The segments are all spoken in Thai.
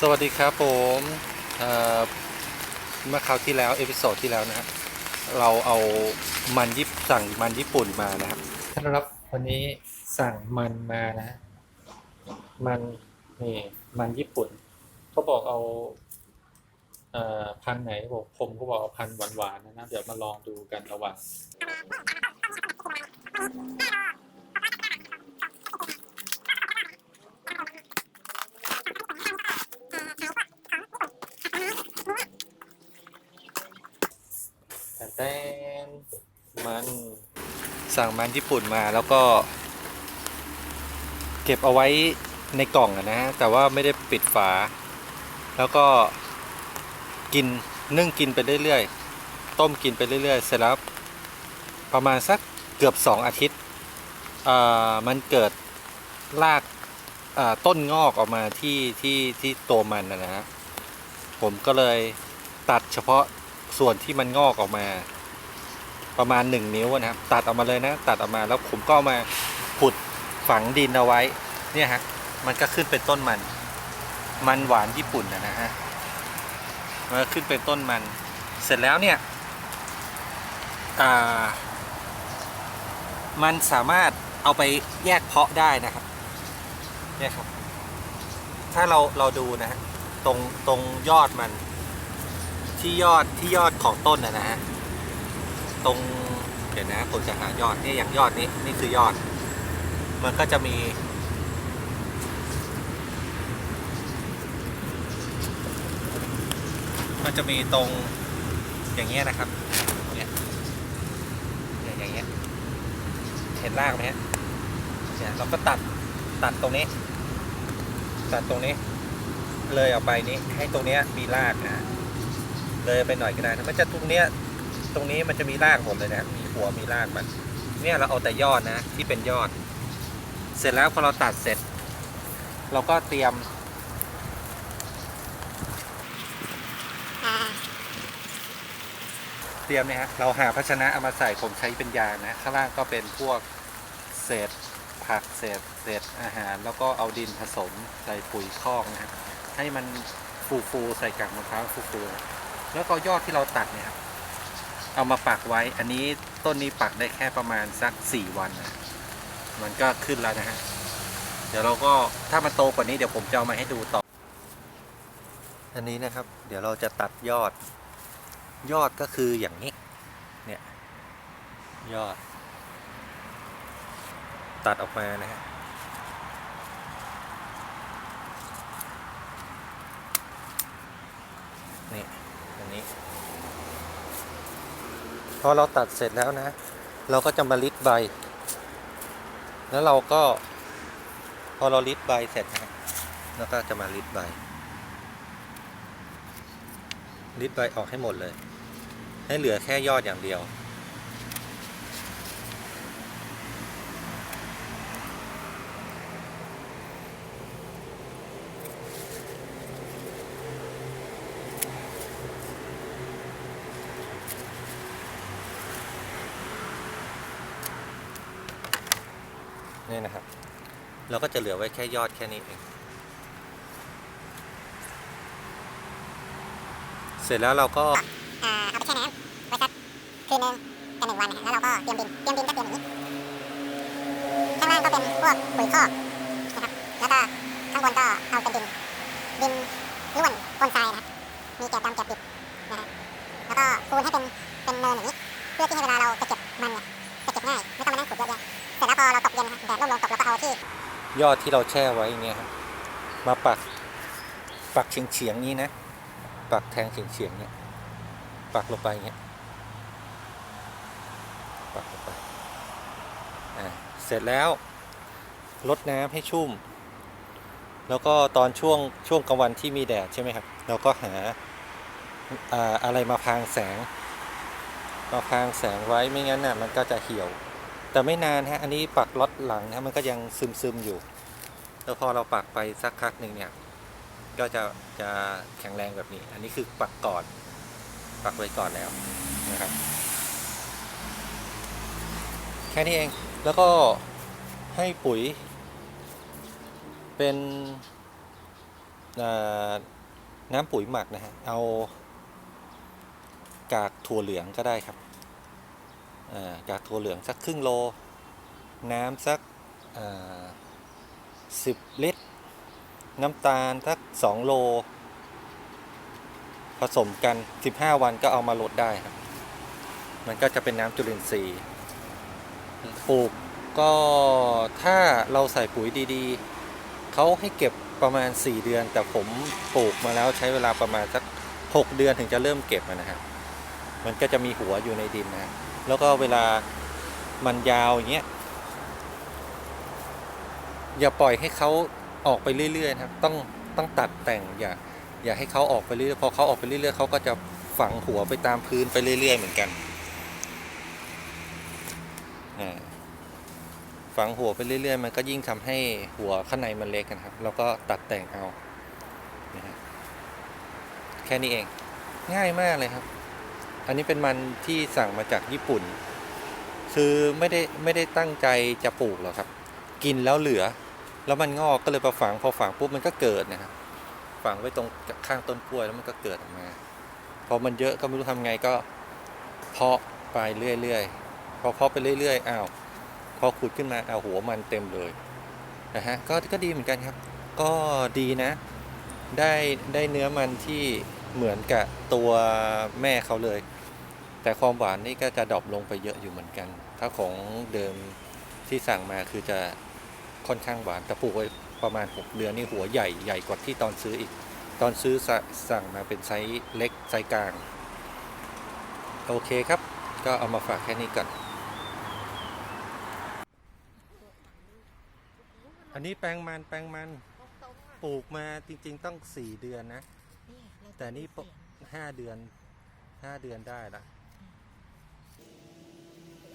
สวัสดีครับผมเมื่อคราวที่แล้วเอพิโซดที่แล้วนะครับเราเอามันยิบสั่งมันญี่ปุ่นมานะครับท่านรับวันนี้สั่งมันมานะ มันนี่มันญี่ปุ่นเขาบอกเอาเอ่อพันไหนบอกผมก็บอกเอาพันหวานๆนะนะเดี๋ยวมาลองดูกันระหว่าง แต่นมันสั่งมันญี่ปุ่นมาแล้วก็ เก็บเอาไว้ในกล่องอะนะฮะแต่ว่าไม่ได้ปิดฝา แล้วก็กินนึ่งกินไปเรื่อยๆ ต้มกินไปเรื่อยๆ เสร็จแล้วประมาณสักเกือบสองอาทิตย์มันเกิดรากต้นงอกออกมาที่ที่ที่ตัวมันนะฮะผมก็เลยตัดเฉพาะ ส่วนที่มันงอกออกมา ประมาณหนึ่งนิ้วนะครับ ตัดออกมาเลยนะ ตัดออกมาแล้วผมก็ามาขุดฝังดินเอาไว้ เนี่ยฮะ มันก็ขึ้นเป็นต้นมัน มันหวานญี่ปุ่นนะฮะมันขึ้นเป็นต้นมัน เสร็จแล้วเนี่ยอ่ามันสามารถเอาไปแยกเพาะได้นะครับ เนี่ยครับ ถ้าเราเราดูนะฮะ ตรงตรงยอดมัน ที่ยอดที่ยอดของต้นนะนะฮะตรงเดี๋ยวนะผมจะหายอดเนี่ยอย่างยอดนี้นี่คือยอด มันก็จะมี มันจะมีตรงอย่างเงี้ยนะครับเนี่ยเนี่ยอย่างเงี้ยเห็นรากไหมฮะเนี่ยเราก็ตัดตัดตรงนี้ ตัดตรงนี้ เลยออกไปนี้ให้ตรงเนี้ยมีรากนะ เลยไปหน่อยก็ได้นะมันจะตรงเนี้ยตรงนี้มันจะมีรากหมดเลยนะมีหัวมีรากมัน เนี่ยเราเอาแต่ยอดนะที่เป็นยอด เสร็จแล้วพอเราตัดเสร็จ เราก็เตรียมเตรียมเนี่ยฮะเราหาภาชนะเอามาใส่ผมใช้เป็นยางนะข้างล่างก็เป็นพวกเศษผักเศษเศษอาหาร แล้วก็เอาดินผสมใส่ปุ๋ยคอกนะฮะให้มันฟูๆใส่กากมะพร้าวฟูๆนะ แล้วก็ยอดที่เราตัดเนี่ยครับเอามาปักไว้ อันนี้ต้นนี้ปักได้แค่ประมาณสักสี่วันนะมันก็ขึ้นแล้วนะฮะ เดี๋ยวเราก็ถ้ามันโตกว่านี้เดี๋ยวผมจะเอามาให้ดูต่อ อันนี้นะครับ เดี๋ยวเราจะตัดยอด ยอดก็คืออย่างนี้ เนี่ย ยอด ตัดออกมานะฮะนี่ อันนี้ พอเราตัดเสร็จแล้วนะ เราก็จะมาลิดใบ แล้วเราก็ พอเราลิดใบเสร็จนะแล้วก็จะมาลิดใบลิดใบออกให้หมดเลย ให้เหลือแค่ยอดอย่างเดียว นี่นะครับ เราก็จะเหลือไว้แค่ยอดแค่นี้เอง เสร็จแล้วเราก็อ่าเอาไปแช่น้ำไว้สักคืนนึงกับหนึ่งวันนะฮะแล้วเราก็เตรียมดินเตรียมดินก็เตรียมอย่างนี้ข้างล่างก็เป็นพวกปุ๋ยคอกนะครับแล้วก็ข้างบนก็เอาเป็นดินดินร่วนปนทรายนะครับมีแกบดำแกบดิบนะฮะแล้วก็ปูนให้เป็นเป็นเนินอย่างนี้ เพื่อที่ให้เวลาเราจะเก็บมันเนี่ยจะเก็บง่าย ย็นแดดร่มลงตกเราก็เอาที่ยอดที่เราแช่ไว้อย่างเงี้ยครับมาปักปักเฉียงเฉียงๆนี้นะ ปักแทงเฉียงเฉียงๆเนี่ยปักลงไปอย่างเงี้ยปักลงไปอ่าเสร็จแล้วลดน้ำให้ชุ่ม แล้วก็ตอนช่วงช่วงกลางวันที่มีแดดใช่ไหมครับ เราก็หาอ่าอะไรมาพางแสงมาพางแสงไว้ไม่งั้นน่ะมันก็จะเหี่ยว แต่ไม่นานฮะ อันนี้ปักล็อตหลังนะมันก็ยังซึมซึมอยู่ แล้วพอเราปักไปสักพักหนึ่งเนี่ย ก็จะจะแข็งแรงแบบนี้ อันนี้คือปักก่อน ปักไว้ก่อนแล้วนะครับ แค่นี้เอง แล้วก็ให้ปุ๋ย เป็นน้ำปุ๋ยหมักนะฮะ เอากากถั่วเหลืองก็ได้ครับ อ่ากถั่วเหลืองสักครึ่งโล น้ำสักสิบลิตร น้ำตาลสักสองโล ผสมกัน 15 วันก็เอามาลดได้ครับ มันก็จะเป็นน้ำจุลินทรีย์ปลูกก็ถ้าเราใส่ปุ๋ยดีๆ เขาให้เก็บประมาณ 4 เดือน แต่ผมปลูกมาแล้วใช้เวลาประมาณสัก 6 เดือนถึงจะเริ่มเก็บอะนะฮะ มันก็จะมีหัวอยู่ในดินนะแล้วก็เวลามันยาวอย่างเงี้ยอย่าปล่อยให้เขาออกไปเรื่อยๆนะครับ ต้องต้องตัดแต่งอย่าอย่าให้เขาออกไปเรื่อยพอเขาออกไปเรื่อยๆเขาก็จะฝังหัวไปตามพื้นไปเรื่อย ๆ เหมือนกันฝังหัวไปเรื่อย ๆ มันก็ยิ่งทำให้หัวข้างในมันเล็กนะครับ แล้วก็ตัดแต่งเอาแค่นี้เองง่ายมากเลยครับ อันนี้เป็นมันที่สั่งมาจากญี่ปุ่น คือไม่ได้ไม่ได้ตั้งใจจะปลูกหรอกครับ กินแล้วเหลือ แล้วมันงอกก็เลยมาฝังพอฝังปุ๊บมันก็เกิดนะครับฝังไว้ตรงข้างต้นกล้วยแล้วมันก็เกิดออกมา พอมันเยอะก็ไม่รู้ทำไงก็ เพาะไปเรื่อยๆพอเพาะไปเรื่อยๆอ้าวพอขุดขึ้นมาเอาหัวมันเต็มเลยนะฮะก็ก็ดีเหมือนกันครับ ก็ดีนะ ได้ได้เนื้อมันที่เหมือนกับตัวแม่เขาเลย แต่ความหวานนี่ก็จะดรอปลงไปเยอะอยู่เหมือนกัน ถ้าของเดิมที่สั่งมาคือจะค่อนข้างหวานแต่ปลูกไว้ประมาณ 6 เดือนนี่หัวใหญ่ใหญ่กว่าที่ตอนซื้ออีก ตอนซื้อสสั่งมาเป็นไซส์เล็กไซส์กลาง โอเคครับ ก็เอามาฝากแค่นี้ก่อน อันนี้แปลงมันแปลงมันปลูกมาจริง ๆ ต้อง 4 เดือนนะ แต่นี่ห้าเดือนห้าเดือนได้ละ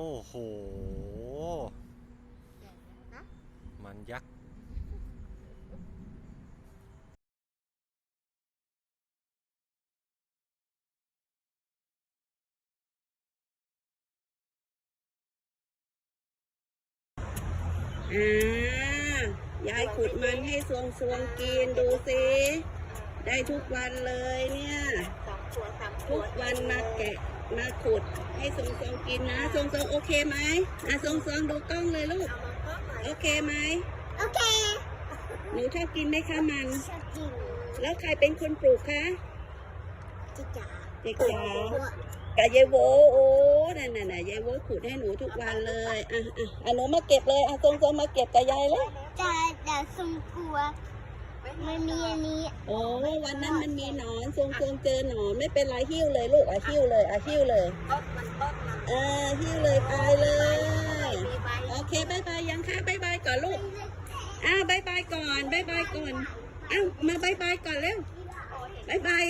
โอ้โห มันยักษ์อ่ายายขุดมันให้สวงสวงๆกินดูสิได้ทุกวันเลยเนี่ย ทุกวันมาแกะ มาขุดให้สวงสวงๆกินนะสวงสวงๆโอเคไหมอะสวงสวงๆดูกล้องเลยลูก โอเคไหมโอเค หนูชอบกินไหมคะมัน ชอบกินแล้วใครเป็นคนปลูกคะจิจ๋าเด็กสาวกับยายโวโอ้นั่นน่ะน่ะยายโวขุดให้หนูทุกวันเลยอะอะอะหนูมาเก็บเลยอะสวงสวงๆมาเก็บกับยายเลยแต่แต่สมกลัวมันมีอันนี้ โอ้ วันนั้นมันมีหนอนทรงทรงเจอหนอนไม่เป็นไรหิ้วเลยลูกอะหิ้วเลยอะหิ้วเลยเออหิ้วเลยไปเลยโอเคบายบายยังคะบายบายก่อนลูกอ้าวบายบายก่อนบายบายก่อนอ้าวมาบายบายก่อนเร็วบายบาย